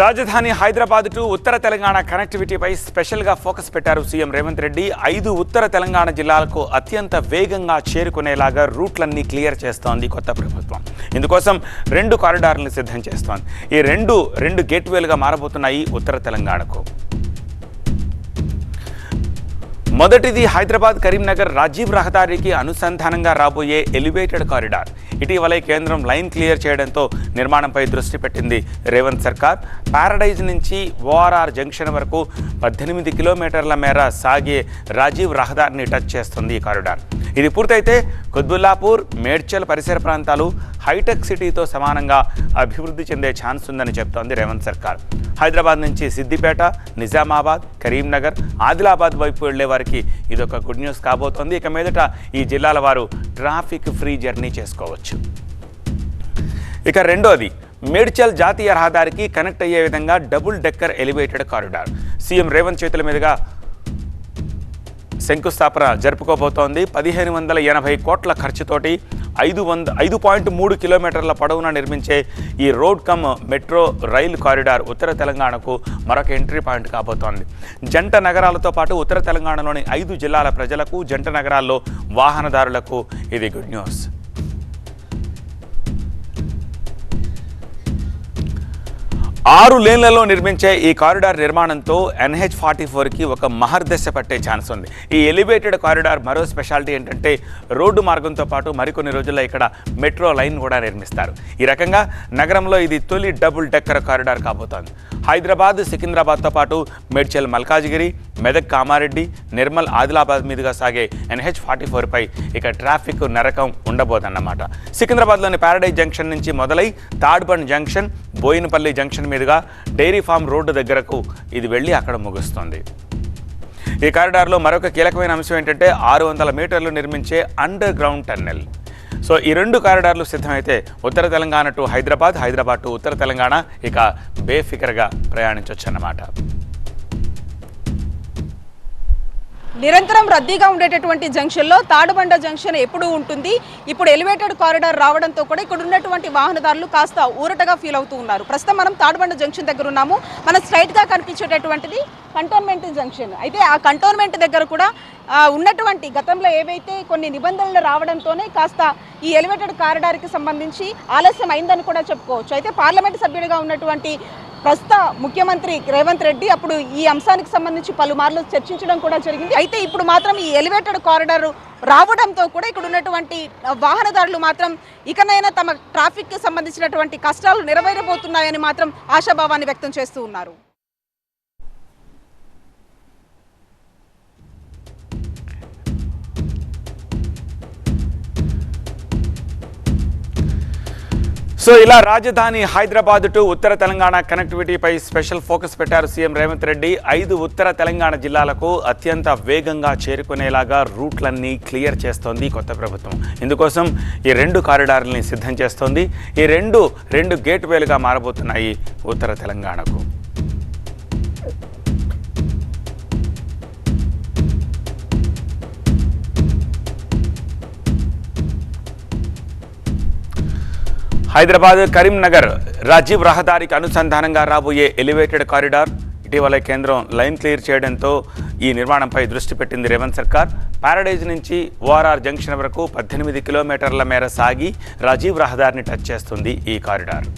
రాజధాని హైదరాబాద్ టు ఉత్తర తెలంగాణ కనెక్టివిటీపై స్పెషల్గా ఫోకస్ పెట్టారు సీఎం రేవంత్ రెడ్డి. ఐదు ఉత్తర తెలంగాణ జిల్లాలకు అత్యంత వేగంగా చేరుకునేలాగా రూట్లన్నీ క్లియర్ చేస్తోంది కొత్త ప్రభుత్వం. ఇందుకోసం రెండు కారిడార్లను సిద్ధం చేస్తోంది. ఈ రెండు రెండు గేట్వేలుగా మారబోతున్నాయి ఉత్తర తెలంగాణకు. మొదటిది హైదరాబాద్ కరీంనగర్ రాజీవ్ రహదారికి అనుసంధానంగా రాబోయే ఎలివేటెడ్ కారిడార్. ఇటీవలే కేంద్రం లైన్ క్లియర్ చేయడంతో నిర్మాణంపై దృష్టి పెట్టింది రేవంత్ సర్కార్. పారడైజ్ నుంచి ఓఆర్ఆర్ జంక్షన్ వరకు పద్దెనిమిది కిలోమీటర్ల మేర సాగే రాజీవ్ రహదారిని టచ్ చేస్తుంది ఈ కారిడార్. ఇది పూర్తయితే కుత్బుల్లాపూర్ మేడ్చల్ పరిసర ప్రాంతాలు హైటెక్ సిటీతో సమానంగా అభివృద్ధి చెందే ఛాన్స్ ఉందని చెప్తోంది రేవంత్ సర్కార్. హైదరాబాద్ నుంచి సిద్దిపేట నిజామాబాద్ కరీంనగర్ ఆదిలాబాద్ వైపు వెళ్ళే వారికి ఇదొక గుడ్ న్యూస్ కాబోతోంది. ఇక మీదట ఈ జిల్లాల వారు ట్రాఫిక్ ఫ్రీ జర్నీ చేసుకోవచ్చు. ఇక రెండోది మేడ్చల్ జాతీయ రహదారికి కనెక్ట్ అయ్యే విధంగా double decker elevated corridor. CM Revanth చేతుల మీదుగా శంకుస్థాపన జరుపుకోబోతోంది. పదిహేను వందల ఎనభై కోట్ల ఖర్చుతోటి ఐదు వంద ఐదు పాయింట్ మూడు కిలోమీటర్ల పొడవున నిర్మించే ఈ road cum metro rail corridor ఉత్తర తెలంగాణకు మరొక ఎంట్రీ పాయింట్ కాబోతోంది. జంట నగరాలతో పాటు ఉత్తర తెలంగాణలోని ఐదు జిల్లాల ప్రజలకు జంట నగరాల్లో వాహనదారులకు ఇది గుడ్ న్యూస్. ఆరు లేన్లలో నిర్మించే ఈ కారిడార్ నిర్మాణంతో ఎన్హెచ్ ఫార్టీ ఫోర్కి ఒక మహర్దశ పట్టే ఛాన్స్ ఉంది. ఈ ఎలివేటెడ్ కారిడార్ మరో స్పెషాలిటీ ఏంటంటే రోడ్డు మార్గంతో పాటు మరికొన్ని రోజుల్లో ఇక్కడ మెట్రో లైన్ కూడా నిర్మిస్తారు. ఈ రకంగా నగరంలో ఇది తొలి డబుల్ డెక్కర్ కారిడార్ కాబోతోంది. హైదరాబాద్ సికింద్రాబాద్తో పాటు మేడ్చల్ మల్కాజ్గిరి మెదక్ కామారెడ్డి నిర్మల్ ఆదిలాబాద్ మీదుగా సాగే ఎన్హెచ్ ఫార్టీ ఫోర్పై ఇక ట్రాఫిక్ నరకం ఉండబోదన్నమాట. సికింద్రాబాద్లోని ప్యారడైజ్ జంక్షన్ నుంచి మొదలై తాడ్బండ్ జంక్షన్ బోయినపల్లి జంక్షన్ మీదుగా డైరీ ఫామ్ రోడ్డు దగ్గరకు ఇది వెళ్ళి అక్కడ ముగుస్తుంది. ఈ కారిడార్లో మరొక కీలకమైన అంశం ఏంటంటే ఆరు వందల మీటర్లు నిర్మించే అండర్ గ్రౌండ్ టన్నెల్ సో ఈ రెండు కారిడార్లు సిద్ధమైతే ఉత్తర తెలంగాణ టు హైదరాబాద్ హైదరాబాద్ టు ఉత్తర తెలంగాణ ఇక బేఫికర్గా ప్రయాణించవచ్చు అన్నమాట నిరంతరం రద్దీగా ఉండేటటువంటి జంక్షన్లో తాడుబండ జంక్షన్ ఎప్పుడు ఉంటుంది. ఇప్పుడు ఎలివేటెడ్ కారిడార్ రావడంతో కూడా ఇక్కడ ఉన్నటువంటి వాహనదారులు కాస్త ఊరటగా ఫీల్ అవుతూ ఉన్నారు. ప్రస్తుతం మనం తాడుబండ జంక్షన్ దగ్గర ఉన్నాము. మన స్ట్రైట్గా కనిపించేటటువంటిది కంటోన్మెంట్ జంక్షన్. అయితే ఆ కంటోన్మెంట్ దగ్గర కూడా ఉన్నటువంటి గతంలో ఏవైతే కొన్ని నిబంధనలు రావడంతోనే కాస్త ఈ ఎలివేటెడ్ కారిడార్కి సంబంధించి ఆలస్యం అయిందని కూడా చెప్పుకోవచ్చు. అయితే పార్లమెంట్ సభ్యుడిగా ఉన్నటువంటి ప్రస్తుత ముఖ్యమంత్రి రేవంత్ రెడ్డి అప్పుడు ఈ అంశానికి సంబంధించి పలుమార్లు చర్చించడం కూడా జరిగింది. అయితే ఇప్పుడు మాత్రం ఈ ఎలివేటెడ్ కారిడార్ రావడంతో కూడా ఇక్కడ ఉన్నటువంటి వాహనదారులు మాత్రం ఇకనైనా తమ ట్రాఫిక్కి సంబంధించినటువంటి కష్టాలు నెరవేరబోతున్నాయని మాత్రం ఆశాభావాన్ని వ్యక్తం చేస్తూ ఉన్నారు. సో ఇలా రాజధాని హైదరాబాద్ టు ఉత్తర తెలంగాణ కనెక్టివిటీపై స్పెషల్ ఫోకస్ పెట్టారు సీఎం రేవంత్ రెడ్డి. ఐదు ఉత్తర తెలంగాణ జిల్లాలకు అత్యంత వేగంగా చేరుకునేలాగా రూట్లన్నీ క్లియర్ చేస్తోంది కొత్త ప్రభుత్వం. ఇందుకోసం ఈ రెండు కారిడార్లని సిద్ధం చేస్తోంది. ఈ రెండు రెండు గేట్వేలుగా మారబోతున్నాయి ఉత్తర తెలంగాణకు. హైదరాబాద్ కరీంనగర్ రాజీవ్ రహదారికి అనుసంధానంగా రాబోయే ఎలివేటెడ్ కారిడార్ ఇటీవల కేంద్రం లైన్ క్లియర్ చేయడంతో ఈ నిర్మాణంపై దృష్టి పెట్టింది రేవంత్ సర్కార్. ప్యారడైజ్ నుంచి ఓఆర్ఆర్ జంక్షన్ వరకు పద్దెనిమిది కిలోమీటర్ల మేర సాగి రాజీవ్ రహదారిని టచ్ చేస్తుంది ఈ కారిడార్.